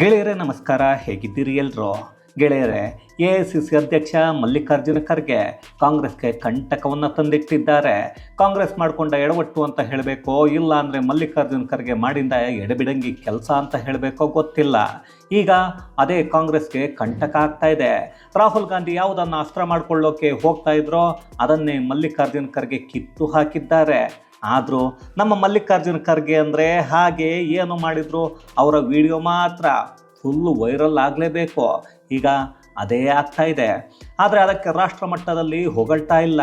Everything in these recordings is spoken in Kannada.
ಗೆಳೆಯರೇ, ನಮಸ್ಕಾರ. ಹೇಗಿದ್ದೀರಿ ಎಲ್ರು? ಗೆಳೆಯರೇ, ಎ ಐ ಸಿ ಸಿ ಅಧ್ಯಕ್ಷ ಮಲ್ಲಿಕಾರ್ಜುನ ಖರ್ಗೆ ಕಾಂಗ್ರೆಸ್ಗೆ ಕಂಟಕವನ್ನು ತಂದಿಟ್ಟಿದ್ದಾರೆ. ಕಾಂಗ್ರೆಸ್ ಮಾಡಿಕೊಂಡ ಎಡವಟ್ಟು ಅಂತ ಹೇಳಬೇಕೋ, ಇಲ್ಲ ಅಂದರೆ ಮಲ್ಲಿಕಾರ್ಜುನ ಖರ್ಗೆ ಮಾಡಿದ ಎಡಬಿಡಂಗಿ ಕೆಲಸ ಅಂತ ಹೇಳಬೇಕೋ ಗೊತ್ತಿಲ್ಲ. ಈಗ ಅದೇ ಕಾಂಗ್ರೆಸ್ಗೆ ಕಂಟಕ ಆಗ್ತಾ ಇದೆ. ರಾಹುಲ್ ಗಾಂಧಿ ಯಾವುದನ್ನು ಅಸ್ತ್ರ ಮಾಡಿಕೊಳ್ಳೋಕೆ ಹೋಗ್ತಾ ಇದ್ರೋ, ಅದನ್ನೇ ಮಲ್ಲಿಕಾರ್ಜುನ ಖರ್ಗೆ ಕಿತ್ತು ಹಾಕಿದ್ದಾರೆ. ಆದರೂ ನಮ್ಮ ಮಲ್ಲಿಕಾರ್ಜುನ ಖರ್ಗೆ ಅಂದರೆ ಹಾಗೆ ಏನು ಮಾಡಿದ್ರು? ಅವರ ವಿಡಿಯೋ ಮಾತ್ರ ಫುಲ್ಲು ವೈರಲ್ ಆಗಲೇಬೇಕು. ಈಗ ಅದೇ ಆಗ್ತಾ ಇದೆ. ಆದರೆ ಅದಕ್ಕೆ ರಾಷ್ಟ್ರ ಮಟ್ಟದಲ್ಲಿ ಹೊಗಳ್ತಾ ಇಲ್ಲ.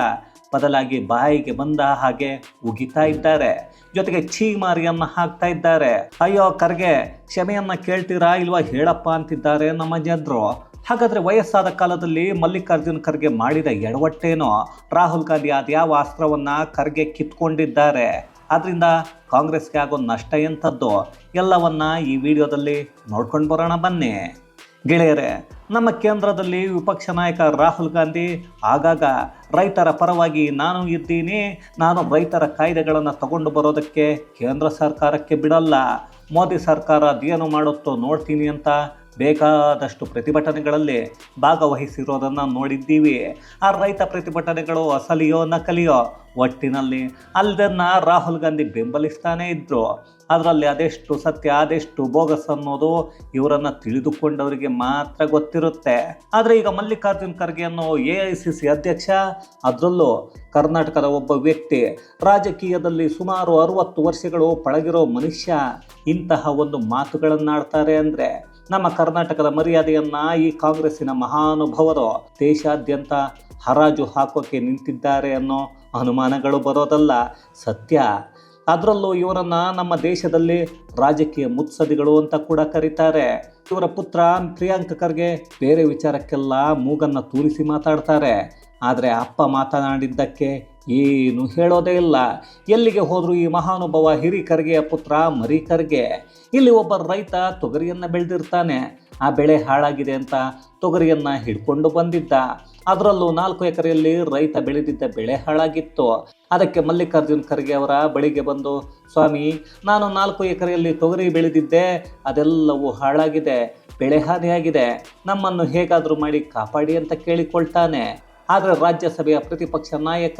ಬದಲಾಗಿ ಬಾಯಿಗೆ ಬಂದ ಹಾಗೆ ಉಗಿತಾ ಇದ್ದಾರೆ. ಜೊತೆಗೆ ಛೀಮಾರಿಯನ್ನು ಹಾಕ್ತಾ ಇದ್ದಾರೆ. ಅಯ್ಯೋ ಖರ್ಗೆ, ಕ್ಷಮೆಯನ್ನು ಕೇಳ್ತೀರಾ ಇಲ್ವಾ ಹೇಳಪ್ಪ ಅಂತಿದ್ದಾರೆ ನಮ್ಮ ಜನರು. ಹಾಗಾದ್ರೆ ವಯಸ್ಸಾದ ಕಾಲದಲ್ಲಿ ಮಲ್ಲಿಕಾರ್ಜುನ್ ಖರ್ಗೆ ಮಾಡಿದ ಎಡವಟ್ಟೇನೋ? ರಾಹುಲ್ ಗಾಂಧಿ ಅದ್ಯಾವ ಅಸ್ತ್ರವನ್ನು ಖರ್ಗೆ ಕಿತ್ಕೊಂಡಿದ್ದಾರೆ. ಆದ್ದರಿಂದ ಕಾಂಗ್ರೆಸ್ಗೆ ಆಗೋ ನಷ್ಟ ಎಂಥದ್ದು? ಎಲ್ಲವನ್ನ ಈ ವಿಡಿಯೋದಲ್ಲಿ ನೋಡ್ಕೊಂಡು ಬರೋಣ ಬನ್ನಿ. ಗೆಳೆಯರೇ, ನಮ್ಮ ಕೇಂದ್ರದಲ್ಲಿ ವಿಪಕ್ಷ ನಾಯಕ ರಾಹುಲ್ ಗಾಂಧಿ ಆಗಾಗ ರೈತರ ಪರವಾಗಿ ನಾನು ಇದ್ದೀನಿ. ನಾನು ರೈತರ ಕಾಯ್ದೆಗಳನ್ನು ತಗೊಂಡು ಬರೋದಕ್ಕೆ ಕೇಂದ್ರ ಸರ್ಕಾರಕ್ಕೆ ಬಿಡಲ್ಲ. ಮೋದಿ ಸರ್ಕಾರ ಅದೇನು ಮಾಡುತ್ತೋ ನೋಡ್ತೀನಿ ಅಂತ ಬೇಕಾದಷ್ಟು ಪ್ರತಿಭಟನೆಗಳಲ್ಲಿ ಭಾಗವಹಿಸಿರೋದನ್ನು ನೋಡಿದ್ದೀವಿ. ಆ ರೈತ ಪ್ರತಿಭಟನೆಗಳು ಅಸಲಿಯೋ ನಕಲಿಯೋ ಒಟ್ಟಿನಲ್ಲಿ ಅಲ್ಲದನ್ನು ರಾಹುಲ್ ಗಾಂಧಿ ಬೆಂಬಲಿಸ್ತಾನೇ ಇದ್ದರು ಅದರಲ್ಲಿ ಅದೆಷ್ಟು ಸತ್ಯ, ಅದೆಷ್ಟು ಬೋಗಸ್ ಅನ್ನೋದು ಇವರನ್ನು ತಿಳಿದುಕೊಂಡವರಿಗೆ ಮಾತ್ರ ಗೊತ್ತಿರುತ್ತೆ. ಆದರೆ ಈಗ ಮಲ್ಲಿಕಾರ್ಜುನ್ ಖರ್ಗೆ ಅನ್ನೋ ಎ ಐ ಸಿ ಸಿ ಅಧ್ಯಕ್ಷ, ಅದರಲ್ಲೂ ಕರ್ನಾಟಕದ ಒಬ್ಬ ವ್ಯಕ್ತಿ, ರಾಜಕೀಯದಲ್ಲಿ ಸುಮಾರು ಅರುವತ್ತು ವರ್ಷಗಳು ಪಳಗಿರೋ ಮನುಷ್ಯ ಇಂತಹ ಒಂದು ಮಾತುಗಳನ್ನಾಡ್ತಾರೆ ಅಂದರೆ ನಮ್ಮ ಕರ್ನಾಟಕದ ಮರ್ಯಾದೆಯನ್ನ ಈ ಕಾಂಗ್ರೆಸ್ಸಿನ ಮಹಾನುಭವರು ದೇಶಾದ್ಯಂತ ಹರಾಜು ಹಾಕೋಕೆ ನಿಂತಿದ್ದಾರೆ ಅನ್ನೋ ಅನುಮಾನಗಳು ಬರೋದಲ್ಲ. ಸತ್ಯ. ಅದರಲ್ಲೂ ಇವರನ್ನ ನಮ್ಮ ದೇಶದಲ್ಲಿ ರಾಜಕೀಯ ಮುತ್ಸದಿಗಳು ಅಂತ ಕೂಡ ಕರೀತಾರೆ. ಇವರ ಪುತ್ರ ಪ್ರಿಯಾಂಕ ಖರ್ಗೆ ಬೇರೆ ವಿಚಾರಕ್ಕೆಲ್ಲ ಮೂಗನ್ನ ತೂರಿಸಿ ಮಾತಾಡ್ತಾರೆ. ಆದರೆ ಅಪ್ಪ ಮಾತನಾಡಿದ್ದಕ್ಕೆ ಏನು ಹೇಳೋದೇ ಇಲ್ಲ. ಎಲ್ಲಿಗೆ ಹೋದರೂ ಈ ಮಹಾನುಭವ ಹಿರಿ ಖರ್ಗೆಯ ಪುತ್ರ ಮರಿ ಖರ್ಗೆ ಇಲ್ಲಿ ಒಬ್ಬ ರೈತ ತೊಗರಿಯನ್ನು ಬೆಳೆದಿರ್ತಾನೆ. ಆ ಬೆಳೆ ಹಾಳಾಗಿದೆ ಅಂತ ತೊಗರಿಯನ್ನು ಹಿಡ್ಕೊಂಡು ಬಂದಿದ್ದ. ಅದರಲ್ಲೂ ನಾಲ್ಕು ಎಕರೆಯಲ್ಲಿ ರೈತ ಬೆಳೆದಿದ್ದ ಬೆಳೆ ಹಾಳಾಗಿತ್ತು. ಅದಕ್ಕೆ ಮಲ್ಲಿಕಾರ್ಜುನ್ ಖರ್ಗೆ ಅವರ ಬಳಿಗೆ ಬಂದು, ಸ್ವಾಮಿ, ನಾನು ನಾಲ್ಕು ಎಕರೆಯಲ್ಲಿ ತೊಗರಿ ಬೆಳೆದಿದ್ದೆ, ಅದೆಲ್ಲವೂ ಹಾಳಾಗಿದೆ, ಬೆಳೆ ಹಾನಿಯಾಗಿದೆ. ನಮ್ಮನ್ನು ಹೇಗಾದರೂ ಮಾಡಿ ಕಾಪಾಡಿ ಅಂತ ಕೇಳಿಕೊಳ್ತಾನೆ. ಆದರೆ ರಾಜ್ಯಸಭೆಯ ಪ್ರತಿಪಕ್ಷ ನಾಯಕ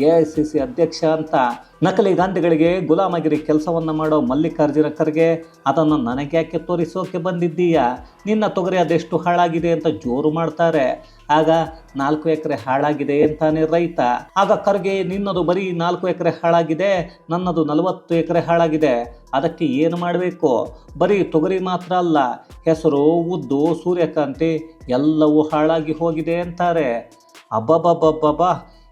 ಎ ಐ ಸಿ ಸಿ ಅಧ್ಯಕ್ಷ ಅಂತ ನಕಲಿ ಗಾಂಧಿಗಳಿಗೆ ಗುಲಾಮಗಿರಿ ಕೆಲಸವನ್ನು ಮಾಡೋ ಮಲ್ಲಿಕಾರ್ಜುನ ಖರ್ಗೆ ಅದನ್ನು ನನಗ್ಯಾಕೆ ತೋರಿಸೋಕೆ ಬಂದಿದ್ದೀಯಾ? ನಿನ್ನ ತೊಗರಿ ಅದೆಷ್ಟು ಹಾಳಾಗಿದೆ ಅಂತ ಜೋರು ಮಾಡ್ತಾರೆ. ಆಗ ನಾಲ್ಕು ಎಕರೆ ಹಾಳಾಗಿದೆ ಅಂತಾನೆ ರೈತ. ಆಗ ಖರ್ಗೆ, ನಿನ್ನದು ಬರೀ ನಾಲ್ಕು ಎಕರೆ ಹಾಳಾಗಿದೆ, ನನ್ನದು ನಲವತ್ತು ಎಕರೆ ಹಾಳಾಗಿದೆ. ಅದಕ್ಕೆ ಏನು ಮಾಡಬೇಕು? ಬರೀ ತೊಗರಿ ಮಾತ್ರ ಅಲ್ಲ, ಹೆಸರು, ಉದ್ದು, ಸೂರ್ಯಕಾಂತಿ ಎಲ್ಲವೂ ಹಾಳಾಗಿ ಹೋಗಿದೆ ಅಂತಾರೆ. ಅಬ್ಬಬ್ಬಬ್ಬಬ್ಬ.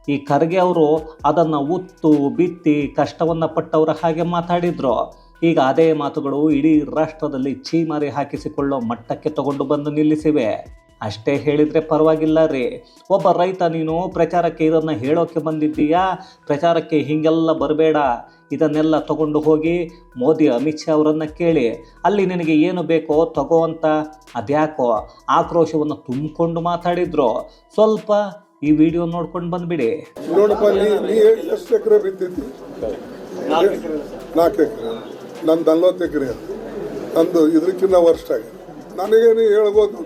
ಈ ಖರ್ಗೆ ಅವರು ಅದನ್ನು ಉತ್ತು, ಬಿತ್ತಿ, ಕಷ್ಟವನ್ನು ಪಟ್ಟವರ ಹಾಗೆ ಮಾತಾಡಿದರು. ಈಗ ಅದೇ ಮಾತುಗಳು ಇಡೀ ರಾಷ್ಟ್ರದಲ್ಲಿ ಛೀಮಾರಿ ಹಾಕಿಸಿಕೊಳ್ಳೋ ಮಟ್ಟಕ್ಕೆ ತಗೊಂಡು ಬಂದು ನಿಲ್ಲಿಸಿವೆ. ಅಷ್ಟೇ ಹೇಳಿದರೆ ಪರವಾಗಿಲ್ಲ ರೀ. ಒಬ್ಬ ರೈತ ನೀನು ಪ್ರಚಾರಕ್ಕೆ ಇದನ್ನು ಹೇಳೋಕ್ಕೆ ಬಂದಿದ್ದೀಯಾ? ಪ್ರಚಾರಕ್ಕೆ ಹೀಗೆಲ್ಲ ಬರಬೇಡ. ಇದನ್ನೆಲ್ಲ ತಗೊಂಡು ಹೋಗಿ ಮೋದಿ, ಅಮಿತ್ ಶಾ ಅವರನ್ನು ಕೇಳಿ. ಅಲ್ಲಿ ನಿನಗೆ ಏನು ಬೇಕೋ ತಗೋ ಅಂತ. ಅದ್ಯಾಕೋ ಆಕ್ರೋಶವನ್ನು ತುಂಬಿಕೊಂಡು ಮಾತಾಡಿದ್ರು. ಸ್ವಲ್ಪ ಈ ವಿಡಿಯೋ ನೋಡ್ಕೊಂಡು ಬಂದ್ಬಿಡಿ. ನೋಡಪ್ಪ ನೀ ನೀ ಎಷ್ಟು ಎಕರೆ ಬಿತ್ತಿದ್ದಿ ನಾಲ್ಕು ಎಕರೆ ನಂದು ನಲ್ವತ್ತು ಎಕರೆ ನಂದು ಇದಕ್ಕಿಂತ ವರ್ಷ ಆಗಿದೆ. ನನಗೇನು ಹೇಳ್ಬೋದು.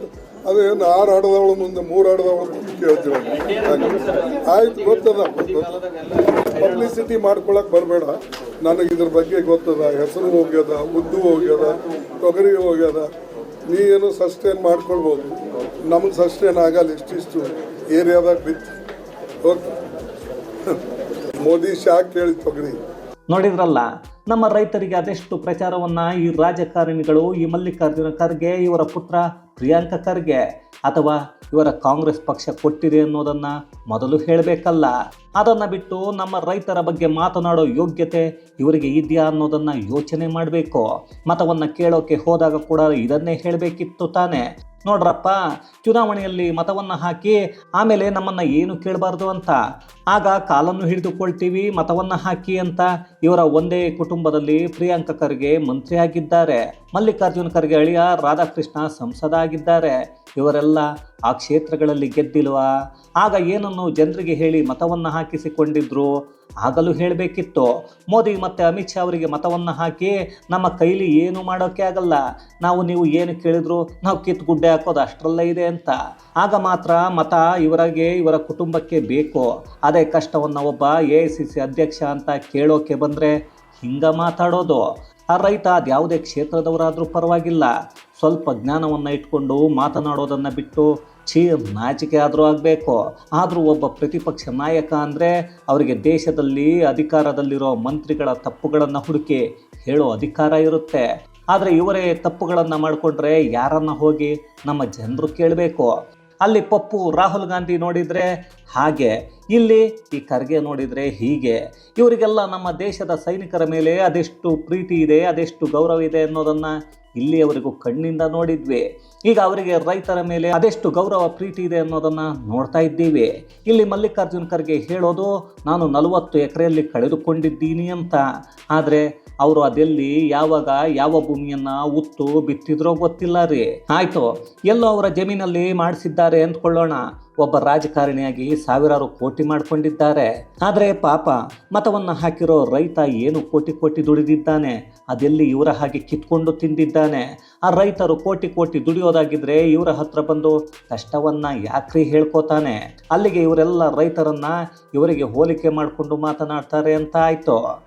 ಅದೇನು ಆರು ಆಡದವಳು ಮುಂದೆ ಮೂರು ಆಡದವಳು ಮುಂದೆ ಕೇಳ್ತೀವಿ ಆಯ್ತು ಗೊತ್ತದ ಪಬ್ಲಿಸಿಟಿ ಮಾಡ್ಕೊಳಕ್ ಬರಬೇಡ. ನನಗೆ ಇದ್ರ ಬಗ್ಗೆ ಗೊತ್ತದ. ಹೆಸರು ಹೋಗ್ಯದ ಉದ್ದು ಹೋಗ್ಯದ ತೊಗರಿ ಹೋಗ್ಯದ. ನೀ ಏನು ಸಸ್ಟೇನ್ ಮಾಡ್ಕೊಳ್ಬೋದು. ನಮಗೆ ಸಸ್ಟೇನ್ ಆಗಲ್ಲ ಇಷ್ಟಿಷ್ಟು. ಏರಿಯಾದಾಗ ಬಿತ್ತು ಓಕೆ ಮೋದಿ ಶಾ ಕೇಳಿ ತೊಗರಿ ನೋಡಿದ್ರಲ್ಲ, ನಮ್ಮ ರೈತರಿಗೆ ಅದೆಷ್ಟು ಪ್ರಚಾರವನ್ನು ಈ ರಾಜಕಾರಣಿಗಳು, ಈ ಮಲ್ಲಿಕಾರ್ಜುನ ಖರ್ಗೆ, ಇವರ ಪುತ್ರ ಪ್ರಿಯಾಂಕ ಖರ್ಗೆ ಅಥವಾ ಇವರ ಕಾಂಗ್ರೆಸ್ ಪಕ್ಷ ಕೊಟ್ಟಿದೆ ಅನ್ನೋದನ್ನು ಮೊದಲು ಹೇಳಬೇಕಲ್ಲ. ಅದನ್ನು ಬಿಟ್ಟು ನಮ್ಮ ರೈತರ ಬಗ್ಗೆ ಮಾತನಾಡೋ ಯೋಗ್ಯತೆ ಇವರಿಗೆ ಇದೆಯಾ ಅನ್ನೋದನ್ನು ಯೋಚನೆ ಮಾಡಬೇಕು. ಮತವನ್ನು ಕೇಳೋಕೆ ಹೋದಾಗ ಕೂಡ ಇದನ್ನೇ ಹೇಳಬೇಕಿತ್ತು ತಾನೇ. ನೋಡ್ರಪ್ಪ, ಚುನಾವಣೆಯಲ್ಲಿ ಮತವನ್ನು ಹಾಕಿ ಆಮೇಲೆ ನಮ್ಮನ್ನು ಏನು ಕೇಳಬಾರ್ದು ಅಂತ? ಆಗ ಕಾಲನ್ನು ಹಿಡಿದುಕೊಳ್ತೀವಿ, ಮತವನ್ನು ಹಾಕಿ ಅಂತ ಇವರ ಒಂದೇ ಕುಟುಂಬದಲ್ಲಿ ಪ್ರಿಯಾಂಕ ಖರ್ಗೆ ಮಂತ್ರಿ ಮಲ್ಲಿಕಾರ್ಜುನ ಖರ್ಗೆ ಅಳಿಯ ರಾಧಾಕೃಷ್ಣ ಸಂಸದ ಆಗಿದ್ದಾರೆ ಇವರೆಲ್ಲ ಆ ಕ್ಷೇತ್ರಗಳಲ್ಲಿ ಗೆದ್ದಿಲ್ವಾ? ಆಗ ಏನನ್ನು ಜನರಿಗೆ ಹೇಳಿ ಮತವನ್ನು ಹಾಕಿಸಿಕೊಂಡಿದ್ರು? ಆಗಲೂ ಹೇಳಬೇಕಿತ್ತು. ಮೋದಿ ಮತ್ತು ಅಮಿತ್ ಶಾ ಅವರಿಗೆ ಮತವನ್ನು ಹಾಕಿ ನಮ್ಮ ಕೈಲಿ ಏನು ಮಾಡೋಕ್ಕೆ ಆಗಲ್ಲ. ನಾವು ನೀವು ಏನು ಕೇಳಿದ್ರು ನಾವು ಕಿತ್ತು ಗುಡ್ಡೆ ಹಾಕೋದು ಅಷ್ಟರಲ್ಲೇ ಇದೆ ಅಂತ. ಆಗ ಮಾತ್ರ ಮತ ಇವರಿಗೆ, ಇವರ ಕುಟುಂಬಕ್ಕೆ ಬೇಕು. ಅದೇ ಕಷ್ಟವನ್ನು ಒಬ್ಬ ಎ ಐ ಸಿ ಸಿ ಅಧ್ಯಕ್ಷ ಅಂತ ಕೇಳೋಕೆ ಬಂದರೆ ಹಿಂಗೆ ಮಾತಾಡೋದು. ಆ ರೈತ ಅದ್ಯಾವುದೇ ಕ್ಷೇತ್ರದವರಾದರೂ ಪರವಾಗಿಲ್ಲ. ಸ್ವಲ್ಪ ಜ್ಞಾನವನ್ನು ಇಟ್ಕೊಂಡು ಮಾತನಾಡೋದನ್ನು ಬಿಟ್ಟು ಛೀ, ನಾಚಿಕೆ ಆದರೂ ಆಗಬೇಕು. ಆದರೂ ಒಬ್ಬ ಪ್ರತಿಪಕ್ಷ ನಾಯಕ ಅಂದರೆ ಅವರಿಗೆ ದೇಶದಲ್ಲಿ, ಅಧಿಕಾರದಲ್ಲಿರೋ ಮಂತ್ರಿಗಳ ತಪ್ಪುಗಳನ್ನು ಹುಡುಕಿ ಹೇಳೋ ಅಧಿಕಾರ ಇರುತ್ತೆ. ಆದರೆ ಇವರೇ ತಪ್ಪುಗಳನ್ನು ಮಾಡಿಕೊಂಡ್ರೆ ಯಾರನ್ನು ಹೋಗಿ ನಮ್ಮ ಜನರು ಕೇಳಬೇಕು? ಅಲ್ಲಿ ಪಪ್ಪು ರಾಹುಲ್ ಗಾಂಧಿ ನೋಡಿದರೆ ಹಾಗೆ, ಇಲ್ಲಿ ಈ ಖರ್ಗೆ ನೋಡಿದರೆ ಹೀಗೆ. ಇವರಿಗೆಲ್ಲ ನಮ್ಮ ದೇಶದ ಸೈನಿಕರ ಮೇಲೆ ಅದೆಷ್ಟು ಪ್ರೀತಿ ಇದೆ, ಅದೆಷ್ಟು ಗೌರವ ಇದೆ ಅನ್ನೋದನ್ನು ಇಲ್ಲಿಯವರೆಗೂ ಕಣ್ಣಿಂದ ನೋಡಿದ್ವಿ. ಈಗ ಅವರಿಗೆ ರೈತರ ಮೇಲೆ ಅದೆಷ್ಟು ಗೌರವ, ಪ್ರೀತಿ ಇದೆ ಅನ್ನೋದನ್ನು ನೋಡ್ತಾ ಇದ್ದೀವಿ. ಇಲ್ಲಿ ಮಲ್ಲಿಕಾರ್ಜುನ್ ಖರ್ಗೆ ಹೇಳೋದು, ನಾನು ನಲವತ್ತು ಎಕರೆಯಲ್ಲಿ ಕಳೆದುಕೊಂಡಿದ್ದೀನಿ ಅಂತ. ಆದರೆ ಅವರು ಅದೆಲ್ಲಿ, ಯಾವಾಗ, ಯಾವ ಭೂಮಿಯನ್ನ ಉತ್ತು ಬಿತ್ತಿದ್ರೋ ಗೊತ್ತಿಲ್ಲ ರೀ. ಆಯ್ತು, ಎಲ್ಲೋ ಅವರ ಜಮೀನಲ್ಲಿ ಮಾಡಿಸಿದ್ದಾರೆ ಅಂದ್ಕೊಳ್ಳೋಣ. ಒಬ್ಬ ರಾಜಕಾರಣಿಯಾಗಿ ಸಾವಿರಾರು ಕೋಟಿ ಮಾಡಿಕೊಂಡಿದ್ದಾರೆ. ಆದರೆ ಪಾಪ, ಮತವನ್ನು ಹಾಕಿರೋ ರೈತ ಏನು ಕೋಟಿ ಕೋಟಿ ದುಡಿದಿದ್ದಾನೆ? ಅದೆಲ್ಲಿ ಇವರ ಹಾಗೆ ಕಿತ್ಕೊಂಡು ತಿಂದಿದ್ದಾನೆ? ಆ ರೈತರು ಕೋಟಿ ಕೋಟಿ ದುಡಿಯೋದಾಗಿದ್ರೆ ಇವರ ಹತ್ರ ಬಂದು ಕಷ್ಟವನ್ನ ಯಾಕ್ರಿ ಹೇಳ್ಕೋತಾನೆ? ಅಲ್ಲಿಗೆ ಇವರೆಲ್ಲ ರೈತರನ್ನ ಇವರಿಗೆ ಹೋಲಿಕೆ ಮಾಡಿಕೊಂಡು ಮಾತನಾಡ್ತಾರೆ ಅಂತ ಆಯ್ತು.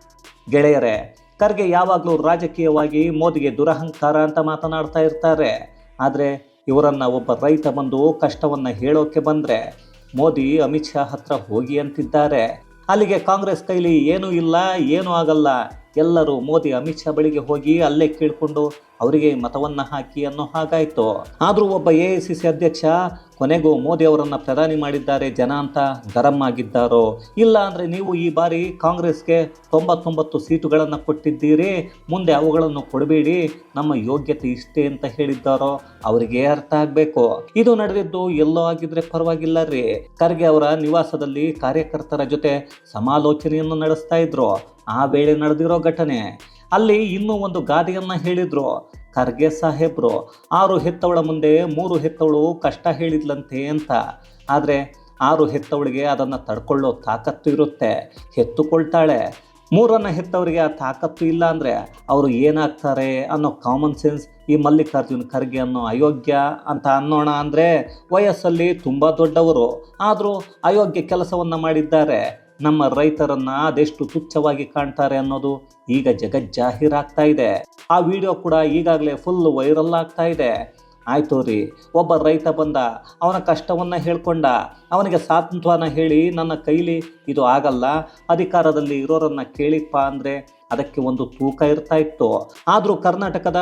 ಗೆಳೆಯರೇ, ಖರ್ಗೆ ಯಾವಾಗಲೂ ರಾಜಕೀಯವಾಗಿ ಮೋದಿಗೆ ದುರಹಂಕಾರ ಅಂತ ಮಾತನಾಡ್ತಾ ಇರ್ತಾರೆ. ಆದರೆ ಇವರನ್ನು ಒಬ್ಬ ರೈತ ಬಂದು ಕಷ್ಟವನ್ನು ಹೇಳೋಕೆ ಬಂದರೆ ಮೋದಿ, ಅಮಿತ್ ಶಾ ಹತ್ರ ಹೋಗಿ ಅಂತಿದ್ದಾರೆ. ಅಲ್ಲಿಗೆ ಕಾಂಗ್ರೆಸ್ ಕೈಲಿ ಏನೂ ಇಲ್ಲ, ಏನೂ ಆಗಲ್ಲ. ಎಲ್ಲರೂ ಮೋದಿ, ಅಮಿತ್ ಶಾ ಬಳಿಗೆ ಹೋಗಿ ಅಲ್ಲೇ ಕೇಳಿಕೊಂಡು ಅವರಿಗೆ ಮತವನ್ನು ಹಾಕಿ ಅನ್ನೋ ಹಾಗಾಯಿತು. ಆದರೂ ಒಬ್ಬ ಎ ಐ ಸಿ ಸಿ ಅಧ್ಯಕ್ಷ, ಕೊನೆಗೂ ಮೋದಿ ಅವರನ್ನು ಪ್ರಧಾನಿ ಮಾಡಿದ್ದಾರೆ ಜನ ಅಂತ ಗರಂ ಆಗಿದ್ದಾರೋ? ಇಲ್ಲ ಅಂದರೆ ನೀವು ಈ ಬಾರಿ ಕಾಂಗ್ರೆಸ್ಗೆ ತೊಂಬತ್ತೊಂಬತ್ತು ಸೀಟುಗಳನ್ನು ಕೊಟ್ಟಿದ್ದೀರಿ, ಮುಂದೆ ಅವುಗಳನ್ನು ಕೊಡಬೇಡಿ, ನಮ್ಮ ಯೋಗ್ಯತೆ ಇಷ್ಟೇ ಅಂತ ಹೇಳಿದ್ದಾರೋ? ಅವರಿಗೆ ಅರ್ಥ ಆಗಬೇಕು. ಇದು ನಡೆದಿದ್ದು ಎಲ್ಲೋ ಆಗಿದ್ರೆ ಪರವಾಗಿಲ್ಲ ರೀ. ಖರ್ಗೆ ಅವರ ನಿವಾಸದಲ್ಲಿ ಕಾರ್ಯಕರ್ತರ ಜೊತೆ ಸಮಾಲೋಚನೆಯನ್ನು ನಡೆಸ್ತಾ ಇದ್ರು. ಆ ವೇಳೆ ನಡೆದಿರೋ ಘಟನೆ. ಅಲ್ಲಿ ಇನ್ನೂ ಒಂದು ಗಾದೆಯನ್ನು ಹೇಳಿದ್ರು. ಖರ್ಗೆ ಸಾಹೇಬ್ರು, ಆರು ಹೆತ್ತವಳ ಮುಂದೆ ಮೂರು ಹೆತ್ತವಳು ಕಷ್ಟ ಹೇಳಿದ್ಲಂತೆ ಅಂತ. ಆದರೆ ಆರು ಹೆತ್ತವಳಿಗೆ ಅದನ್ನು ತಡ್ಕೊಳ್ಳೋ ತಾಕತ್ತು ಇರುತ್ತೆ. ಹೆತ್ತುಕೊಳ್ತಾಳೆ. ಮೂರನ್ನು ಹೆತ್ತವರಿಗೆ ಆ ತಾಕತ್ತು ಇಲ್ಲ ಅಂದರೆ ಅವರು ಏನಾಗ್ತಾರೆ ಅನ್ನೋ ಕಾಮನ್ ಸೆನ್ಸ್ ಈ ಮಲ್ಲಿಕಾರ್ಜುನ್ ಖರ್ಗೆ ಅನ್ನೋ ಅಯೋಗ್ಯ ಅಂತ ಅನ್ನೋಣ ಅಂದರೆ ವಯಸ್ಸಲ್ಲಿ ತುಂಬ ದೊಡ್ಡವರು. ಆದರೂ ಅಯೋಗ್ಯ ಕೆಲಸವನ್ನು ಮಾಡಿದ್ದಾರೆ. ನಮ್ಮ ರೈತರನ್ನ ಅದೆಷ್ಟು ತುಚ್ಛವಾಗಿ ಕಾಣ್ತಾರೆ ಅನ್ನೋದು ಈಗ ಜಗಜ್ಜಾಹೀರಾಗ್ತಾ ಇದೆ. ಆ ವಿಡಿಯೋ ಕೂಡ ಈಗಾಗಲೇ ಫುಲ್ ವೈರಲ್ ಆಗ್ತಾ ಇದೆ. ಆಯ್ತು ರೀ, ಒಬ್ಬ ರೈತ ಬಂದ, ಅವನ ಕಷ್ಟವನ್ನು ಹೇಳ್ಕೊಂಡ, ಅವನಿಗೆ ಸಾಂತ್ವನ ಹೇಳಿ ನನ್ನ ಕೈಲಿ ಇದು ಆಗಲ್ಲ, ಅಧಿಕಾರದಲ್ಲಿ ಇರೋರನ್ನ ಕೇಳಿಪ್ಪ ಅಂದರೆ ಅದಕ್ಕೆ ಒಂದು ತೂಕ ಇರ್ತಾ ಇತ್ತು. ಆದರೂ ಕರ್ನಾಟಕದ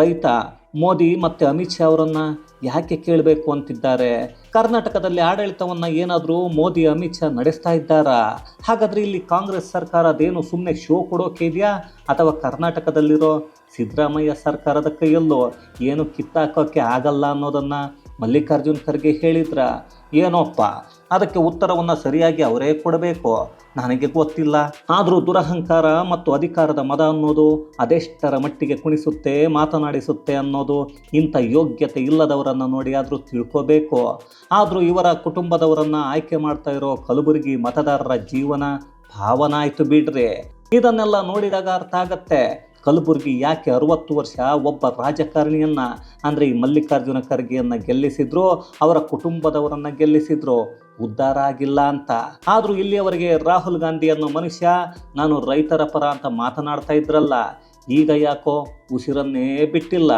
ರೈತ ಮೋದಿ ಮತ್ತು ಅಮಿತ್ ಶಾ ಅವರನ್ನು ಯಾಕೆ ಕೇಳಬೇಕು ಅಂತಿದ್ದಾರೆ? ಕರ್ನಾಟಕದಲ್ಲಿ ಆಡಳಿತವನ್ನು ಏನಾದರೂ ಮೋದಿ, ಅಮಿತ್ ಶಾ ನಡೆಸ್ತಾ ಇದ್ದಾರಾ? ಹಾಗಾದರೆ ಇಲ್ಲಿ ಕಾಂಗ್ರೆಸ್ ಸರ್ಕಾರ ಅದೇನು ಸುಮ್ಮನೆ ಶೋ ಕೊಡೋಕೆ ಇದೆಯಾ? ಅಥವಾ ಕರ್ನಾಟಕದಲ್ಲಿರೋ ಸಿದ್ದರಾಮಯ್ಯ ಸರ್ಕಾರದ ಕೈಯಲ್ಲೋ ಏನು ಕಿತ್ತಾಕೋಕ್ಕೆ ಆಗಲ್ಲ ಅನ್ನೋದನ್ನು ಮಲ್ಲಿಕಾರ್ಜುನ್ ಖರ್ಗೆ ಹೇಳಿದ್ರ? ಏನೋಪ್ಪ? ಅದಕ್ಕೆ ಉತ್ತರವನ್ನು ಸರಿಯಾಗಿ ಅವರೇ ಕೊಡಬೇಕು. ನನಗೆ ಗೊತ್ತಿಲ್ಲ. ಆದರೂ ದುರಹಂಕಾರ ಮತ್ತು ಅಧಿಕಾರದ ಮದ ಅನ್ನೋದು ಅದೆಷ್ಟರ ಮಟ್ಟಿಗೆ ಕುಣಿಸುತ್ತೆ, ಮಾತನಾಡಿಸುತ್ತೆ ಅನ್ನೋದು ಇಂಥ ಯೋಗ್ಯತೆ ಇಲ್ಲದವರನ್ನು ನೋಡಿ ಆದರೂ ತಿಳ್ಕೋಬೇಕು. ಆದರೂ ಇವರ ಕುಟುಂಬದವರನ್ನು ಆಯ್ಕೆ ಮಾಡ್ತಾ ಇರೋ ಕಲಬುರಗಿ ಮತದಾರರ ಜೀವನ ಭಾವನಾಯಿತು ಬಿಡ್ರಿ. ಇದನ್ನೆಲ್ಲ ನೋಡಿದಾಗ ಅರ್ಥ ಆಗತ್ತೆ. ಕಲಬುರ್ಗಿ ಯಾಕೆ ಅರುವತ್ತು ವರ್ಷ ಒಬ್ಬ ರಾಜಕಾರಣಿಯನ್ನು, ಅಂದರೆ ಈ ಮಲ್ಲಿಕಾರ್ಜುನ ಖರ್ಗೆಯನ್ನು ಗೆಲ್ಲಿಸಿದ್ರು, ಅವರ ಕುಟುಂಬದವರನ್ನು ಗೆಲ್ಲಿಸಿದ್ರು? ಉದ್ಧಾರ ಆಗಿಲ್ಲ ಅಂತ. ಆದರೂ ಇಲ್ಲಿಯವರೆಗೆ ರಾಹುಲ್ ಗಾಂಧಿ ಅನ್ನೋ ಮನುಷ್ಯ ನಾನು ರೈತರ ಪರ ಅಂತ ಮಾತನಾಡ್ತಾ ಇದ್ರಲ್ಲ, ಈಗ ಯಾಕೋ ಉಸಿರನ್ನೇ ಬಿಟ್ಟಿಲ್ಲ.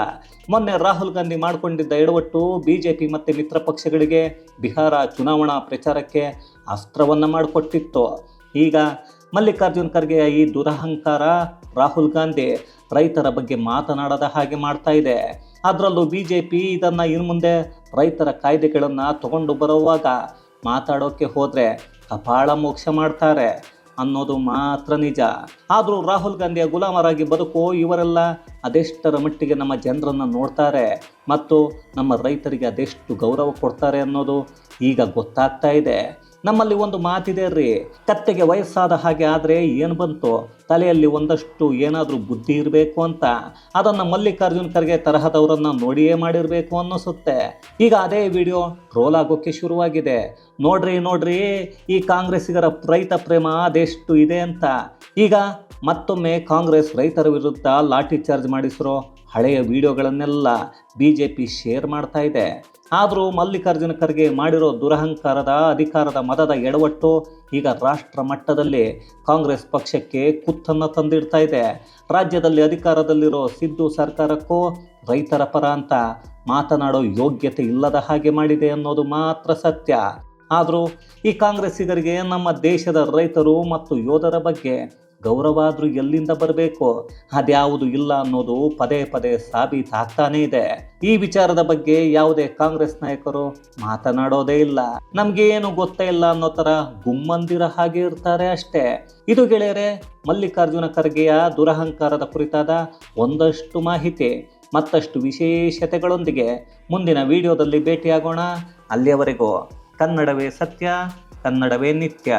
ಮೊನ್ನೆ ರಾಹುಲ್ ಗಾಂಧಿ ಮಾಡಿಕೊಂಡಿದ್ದ ಎಡವಟ್ಟು ಬಿ ಜೆ ಪಿ ಮತ್ತು ಮಿತ್ರ ಪಕ್ಷಗಳಿಗೆ ಬಿಹಾರ ಚುನಾವಣಾ ಪ್ರಚಾರಕ್ಕೆ ಅಸ್ತ್ರವನ್ನು ಮಾಡಿಕೊಟ್ಟಿತ್ತು. ಈಗ ಮಲ್ಲಿಕಾರ್ಜುನ್ ಖರ್ಗೆ ಈ ದುರಹಂಕಾರ ರಾಹುಲ್ ಗಾಂಧಿ ರೈತರ ಬಗ್ಗೆ ಮಾತನಾಡದ ಹಾಗೆ ಮಾಡ್ತಾ ಇದೆ. ಅದರಲ್ಲೂ ಬಿ ಜೆ ಪಿ ಇದನ್ನು ಇನ್ನು ಮುಂದೆ ರೈತರ ಕಾಯ್ದೆಗಳನ್ನು ತಗೊಂಡು ಬರುವಾಗ ಮಾತಾಡೋಕ್ಕೆ ಹೋದರೆ ಕಪಾಳ ಮೋಕ್ಷ ಮಾಡ್ತಾರೆ ಅನ್ನೋದು ಮಾತ್ರ ನಿಜ. ಆದರೂ ರಾಹುಲ್ ಗಾಂಧಿಯ ಗುಲಾಮರಾಗಿ ಬದುಕೋ ಇವರೆಲ್ಲ ಅದೆಷ್ಟರ ಮಟ್ಟಿಗೆ ನಮ್ಮ ಜನರನ್ನು ನೋಡ್ತಾರೆ ಮತ್ತು ನಮ್ಮ ರೈತರಿಗೆ ಅದೆಷ್ಟು ಗೌರವ ಕೊಡ್ತಾರೆ ಅನ್ನೋದು ಈಗ ಗೊತ್ತಾಗ್ತಾ ಇದೆ. ನಮ್ಮಲ್ಲಿ ಒಂದು ಮಾತಿದೆ ರೀ ಕತ್ತೆಗೆ ವಯಸ್ಸಾದ ಹಾಗೆ ಆದರೆ ಏನು ಬಂತು? ತಲೆಯಲ್ಲಿ ಒಂದಷ್ಟು ಏನಾದರೂ ಬುದ್ಧಿ ಇರಬೇಕು ಅಂತ. ಅದನ್ನು ಮಲ್ಲಿಕಾರ್ಜುನ್ ಖರ್ಗೆ ತರಹದವರನ್ನು ನೋಡಿಯೇ ಮಾಡಿರಬೇಕು ಅನ್ನಿಸುತ್ತೆ. ಈಗ ಅದೇ ವಿಡಿಯೋ ಟ್ರೋಲ್ ಆಗೋಕ್ಕೆ ಶುರುವಾಗಿದೆ. ನೋಡ್ರಿ ನೋಡ್ರಿ, ಈ ಕಾಂಗ್ರೆಸ್ಸಿಗರ ರೈತ ಪ್ರೇಮ ಅದೆಷ್ಟು ಇದೆ ಅಂತ. ಈಗ ಮತ್ತೊಮ್ಮೆ ಕಾಂಗ್ರೆಸ್ ರೈತರ ವಿರುದ್ಧ ಲಾಠಿ ಚಾರ್ಜ್ ಮಾಡಿಸಿರೋ ಹಳೆಯ ವಿಡಿಯೋಗಳನ್ನೆಲ್ಲ ಬಿ ಜೆ ಪಿ ಶೇರ್ ಮಾಡ್ತಾ ಇದೆ. ಆದರೂ ಮಲ್ಲಿಕಾರ್ಜುನ ಖರ್ಗೆ ಮಾಡಿರೋ ದುರಹಂಕಾರದ ಅಧಿಕಾರದ ಮತದ ಎಡವಟ್ಟು ಈಗ ರಾಷ್ಟ್ರ ಮಟ್ಟದಲ್ಲಿ ಕಾಂಗ್ರೆಸ್ ಪಕ್ಷಕ್ಕೆ ಕುತ್ತನ್ನು ತಂದಿಡ್ತಾ ಇದೆ. ರಾಜ್ಯದಲ್ಲಿ ಅಧಿಕಾರದಲ್ಲಿರೋ ಸಿದ್ದು ಸರ್ಕಾರಕ್ಕೂ ರೈತರ ಪರ ಅಂತ ಮಾತನಾಡೋ ಯೋಗ್ಯತೆ ಇಲ್ಲದ ಹಾಗೆ ಮಾಡಿದೆ ಅನ್ನೋದು ಮಾತ್ರ ಸತ್ಯ. ಆದರೂ ಈ ಕಾಂಗ್ರೆಸ್ಸಿಗರಿಗೆ ನಮ್ಮ ದೇಶದ ರೈತರು ಮತ್ತು ಯೋಧರ ಬಗ್ಗೆ ಗೌರವ ಆದರೂ ಎಲ್ಲಿಂದ ಬರಬೇಕು ಅದ್ಯಾವುದು ಇಲ್ಲ ಅನ್ನೋದು ಪದೇ ಪದೇ ಸಾಬೀತಾಗ್ತಾನೇ ಇದೆ. ಈ ವಿಚಾರದ ಬಗ್ಗೆ ಯಾವುದೇ ಕಾಂಗ್ರೆಸ್ ನಾಯಕರು ಮಾತನಾಡೋದೇ ಇಲ್ಲ. ನಮಗೇನು ಗೊತ್ತೇ ಇಲ್ಲ ಅನ್ನೋ ಥರ ಗುಮ್ಮಂದಿರ ಹಾಗೆ ಇರ್ತಾರೆ ಅಷ್ಟೇ. ಇದು ಗೆಳೆಯರೆ, ಮಲ್ಲಿಕಾರ್ಜುನ ಖರ್ಗೆಯ ದುರಹಂಕಾರದ ಕುರಿತಾದ ಒಂದಷ್ಟು ಮಾಹಿತಿ, ಮತ್ತಷ್ಟು ವಿಶೇಷತೆಗಳೊಂದಿಗೆ ಮುಂದಿನ ವಿಡಿಯೋದಲ್ಲಿ ಭೇಟಿಯಾಗೋಣ. ಅಲ್ಲಿಯವರೆಗೂ ಕನ್ನಡವೇ ಸತ್ಯ, ಕನ್ನಡವೇ ನಿತ್ಯ.